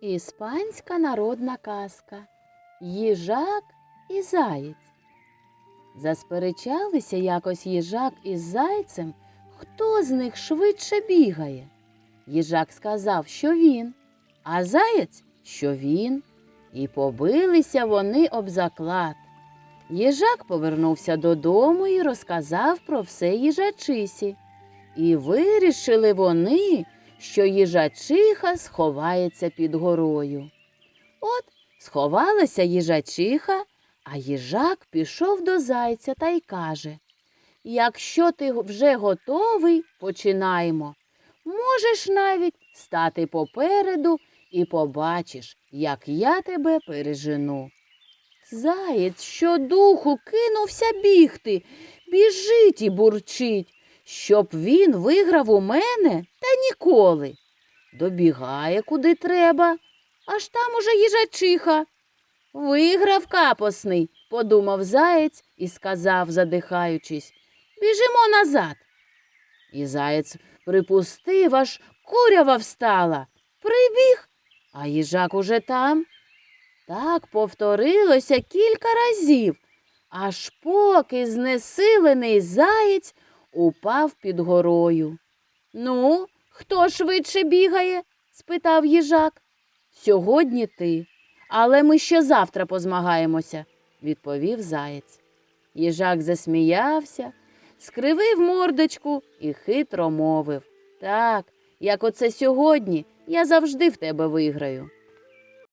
Іспанська народна казка Їжак і заєць. Засперечалися якось їжак із зайцем, хто з них швидше бігає. Їжак сказав, що він, а заєць, що він. І побилися вони об заклад. Їжак повернувся додому і розказав про все їжачисі. І вирішили вони, що їжачиха сховається під горою. От сховалася їжачиха, а їжак пішов до зайця та й каже Якщо ти вже готовий, починаємо. Можеш навіть стати попереду і побачиш, як я тебе пережену. Заєць щодуху кинувся бігти, біжить і бурчить, щоб він виграв у мене ніколи. Добігає куди треба, аж там уже їжачиха. Виграв капосний, подумав заєць і сказав, задихаючись, біжимо назад. І заєць припустив, аж курява встала, прибіг, а їжак уже там. Так повторилося кілька разів, аж поки знесилений заєць упав під горою. Ну, хто швидше бігає? спитав їжак. Сьогодні ти, але ми ще завтра позмагаємося, відповів заєць. Їжак засміявся, скривив мордочку і хитро мовив Так, як оце сьогодні, я завжди в тебе виграю.